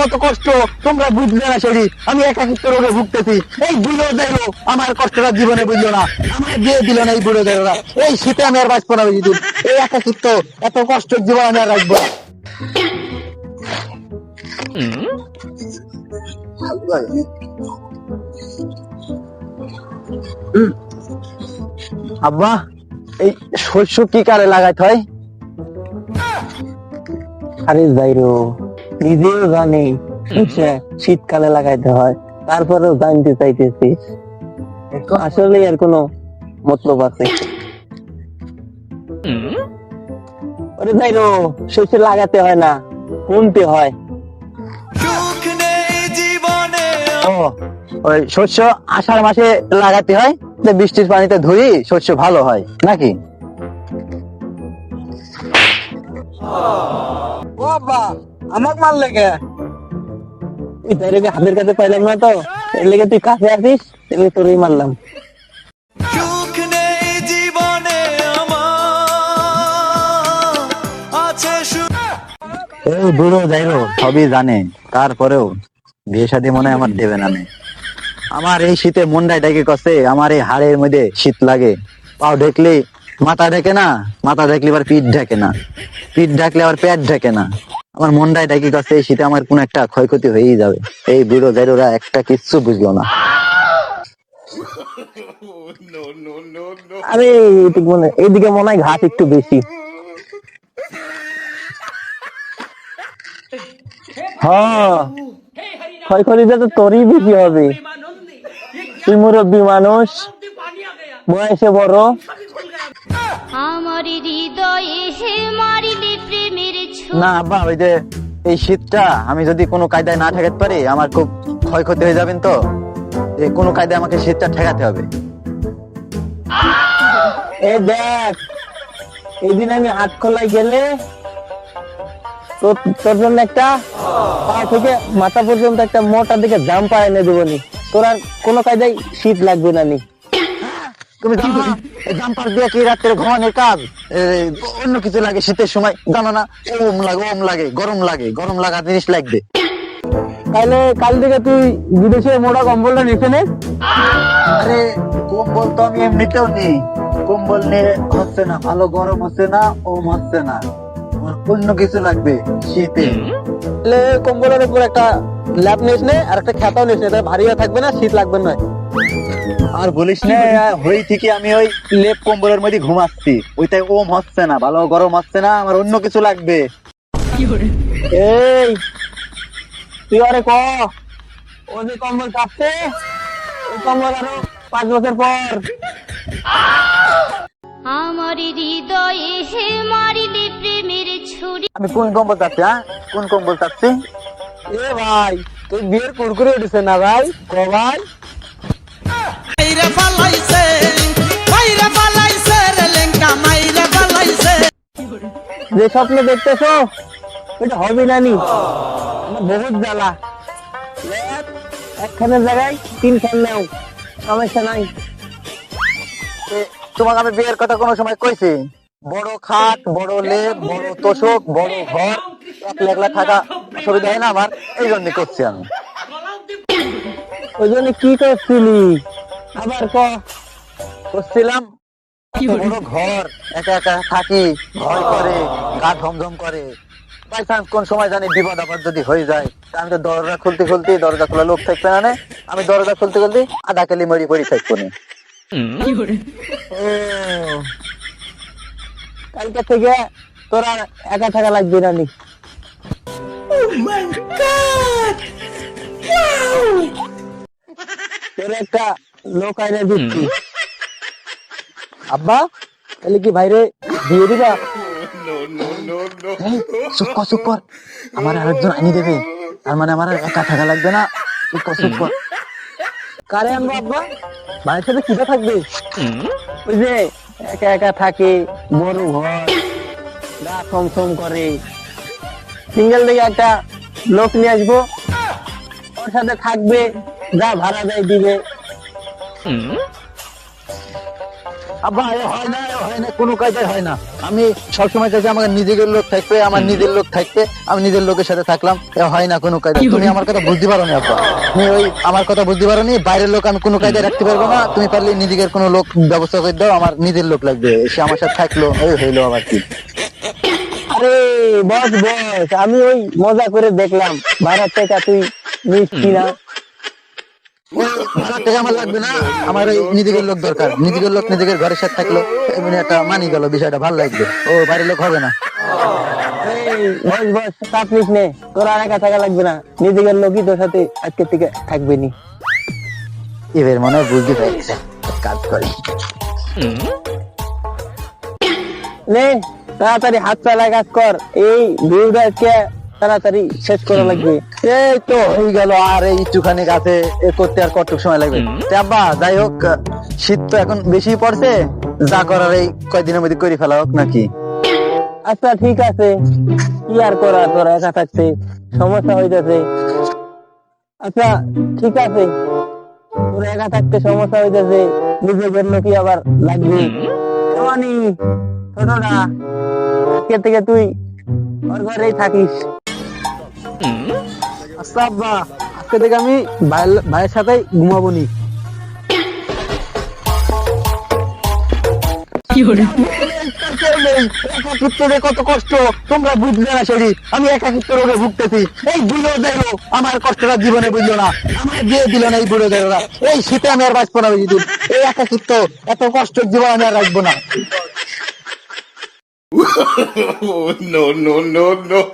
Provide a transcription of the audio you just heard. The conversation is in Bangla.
কত কষ্ট? তোমরা বুঝবে না শরীর আমি একাকিত্ব রোগে ভুগতেছি। এই বুড়ো দেখো আমার কষ্টটা জীবনে বুঝলো না। আমার দিয়ে দিল না এই বুড়ো এই শীতে আমি আর বাঁচবো না বুঝি এই একাকিত্ব এত কষ্ট জীবন আমি আর রাখব আব্বা, এই শস্য কি কারে লাগাইতে হয়? আরে যাইরো নিজেও জানি শীতকালে লাগাইতে হয় তারপরেও জানতে চাইতেছি। আসলে এর কোনো মতলব আছে ওরে যাইরো শস্য লাগাতে হয় না শুনতে হয়। ওই শস্য আষাঢ় মাসে লাগাতে হয় বৃষ্টির পানিতে ধুই শস্য ভালো হয় নাকি? লেগে হাতের কাছে পাইলাম না তো এর লেগে তুই কাছে আসিস এর তোরই মারলাম। এই বুড়ো সবই জানে তারপরেও বিয়ে শাদী মনে হয় আমার দেবে না নে। আমার এই শীতে মনটাই ডেকে কষে আমার এই হাড়ের মধ্যে শীত লাগে। পাও ঢেকলে মাথা ঢেকে না? মাথা ঢেকলে আবার পিঠ ঢেকে না। পিঠ ঢাকলে আবার পেট ঢেকে না। আমার মনটাই ডেকে কষে এই শীতে আমার কোন একটা ক্ষয়ক্ষতি হয়েই যাবে। এই বুড়ো যাইরোরা একটা কিচ্ছু বুঝলো না। আরে মনে মনে হয় একটু বেশি। হ্যাঁ। ক্ষয়ক্ষতিটা তো তোরই বেশি হবে। তুই মুরব্বী মানুষ। বয়সে বড়। না, আব্বা, ওই যে এই শীতটা, আমি যদি কোনো কায়দায় না ঠেকাতে পারি, আমার খুব ক্ষয়ক্ষতি হয়ে যাবেন তো? কোনো কায়দায় আমাকে শীতটা ঠেকাতে হবে। এ দেখ এইদিন আমি হাত খোলায় গেলে তোর তোর জন্য একটা পা থেকে মাথা পর্যন্ত একটা মোটা দিকে জাম্পার এনে দেবনি তোর আর কোনো কায়দায় শীত লাগবে না নি। তুমি জাম্পার দিয়ে কি রাত্রে ঘুমানোর কাজ? অন্য কিছু লাগে শীতের সময়? জানো না ওম লাগে ওম লাগে গরম লাগে গরম লাগা জিনিস লাগবে। তাহলে কাল থেকে তুই বিদেশে মোটা কম্বলটা নে। আরে কম্বল তো আমি এমনিতেও নেই। কম্বল নিয়ে হচ্ছে না ভালো গরম হচ্ছে না ওম হচ্ছে না। অন্য কিছু লাগবে শীতে। তাহলে কম্বলের উপর একটা ল্যাপ নিস নে আর একটা খেতাও নিস নে তাহলে ভারী থাকবে না শীত লাগবে না। আর বলিস না হই থেকে আমি ওই লেপ কম্বলের মধ্যে ঘুমাচ্ছি। ওইটাই ওম হচ্ছে না ভালো গরম হচ্ছে না আমার অন্য কিছু লাগবে। এই তুই আরে ক? ও যে কম্বল কাঁপছে ওই কম্বল আরও পাঁচ বছর পর। আমার হৃদয়ে হে মারিলে প্রেমের ছুরি। আমি কোন কম্বল চাচ্ছি হ্যাঁ? কোন কম্বল চাচ্ছি এ ভাই তুই বিয়ের কুরকুরে উঠেছে না ভাই? ক ভাই? যে স্বপ্ন দেখতেছো এটা হবে না নি। বহুত জ্বালা। একখানের জায়গায় তিনখান নাও সমস্যা নাই। তোমাকে আমি বিয়ের কথা কোনো সময় কইছি? বড় খাট বড় লেপ বড় তোষক বড় ঘর একলা একলা থাকা অসুবিধা হয় না আমার? এই জন্য করছি আমি। ওই জন্য কি করছিলি? আবার ক। করছিলাম বড় ঘর একা একা থাকি ভয় করে গা ধমধম করে। বাই চান্স কোন সময় জানি বিপদ আপদ যদি হয়ে যায় আমি তো দরজা খুলতে খুলতে দরজা খোলা লোক থাকবে না আমি দরজা খুলতে খুলতে আধা কেলি মরি পড়ি থাকব নি। ও, কালকে থেকে তোর আর একা থাকা লাগবে না নি। তোর একটা লোক আইনে দিচ্ছি। আব্বা তাহলে কি ভাইরে দিয়ে দিবা? চুপ কর চুপ কর। আমার আরেকজন আনি দেবে। তার মানে আমার একা থাকা লাগবে না। চুপ কর চুপ কর। কারে আনব আব্বা? ভাইয়ের সাথে কিটা থাকবে? ওই যে একা একা থাকে বড় ঘর গা ছম করে। সিঙ্গেল দিকে একটা লোক নিয়ে আসব। ওর সাথে থাকবে যা ভাড়া দেয় দিবে। আব্বা এ হয় না এ হয় না কোনো কাজে হয় না। আমি সবসময় চাইছি নিজের লোক থাকবে আমার নিজের লোক থাকবে আমি নিজের লোকের সাথে থাকলাম এ হয় না কোনো কাজে। তুমি আমার কথা বুঝতে পারো না আব্বা। তুমি ওই আমার কথা বুঝতে পারো নি বাইরের লোক আমি কোনো কাজে রাখতে পারব না। তুমি পারলে নিজের কোনো লোক ব্যবস্থা করে দাও আমার নিজের লোক লাগবে। সে আমার সাথে থাকল হইল আবার কি। আরে বস বস আমি ওই মজা করে দেখলাম। ভাড়ার টাকা তুই মিষ্টি না? ভাড়ার টাকা আমার লাগবে না আমার ওই নিজের লোক দরকার। নিজের লোক নিজের ঘরের সাথে থাকল এমনি একটা মানি গেল বিষয়টা ভালো লাগবে। ও বাইরের লোক হবে না। বস বস চাপ নিস নে। তোর আর একা থাকা লাগবে না। নিজের লোকই তোর সাথে আজকে থেকে থাকবে নি। এবার মনে হয় বুঝতে পারছে কাজ করি। নে তাড়াতাড়ি হাত চালা কাজ কর। এই ভিউটা তাড়াতাড়ি শেষ করা লাগবে। এই তো হয়ে গেল আর এই একটুখানি গাছে এ করতে আর কতটুকু সময় লাগবে? আব্বা যাই হোক শীত তো এখন বেশি পড়ছে যা করার এই কয়দিনের মধ্যে করে ফেলা হোক নাকি? আচ্ছা ঠিক আছে। কি আর করা তোরা একা থাকতে সমস্যা হইতেছে। আচ্ছা ঠিক আছে। তোরা একা থাকতে সমস্যা হইতেছে নিজের জন্য কি আবার লাগবে? এমনই ছোটটা আজকে থেকে তুই ওর ঘরেই থাকিস। আচ্ছা আব্বা আজকে থেকে আমি ভাইয়ের সাথে ঘুমাবো নি। কত কষ্ট তোমরা বুঝলে না শরীর আমি একাকিত্ব রোগে ভুগতেছি। এই বুড়ো দেখো আমার কষ্টটা জীবনে বুঝলো না। আমার দিয়ে দিল না এই বুড়ো দেখো এই শীতে আমি আর বাঁচবো না এই একাকিত্ব এত কষ্ট জীবন আমি আর রাখব না। No, no, no, no.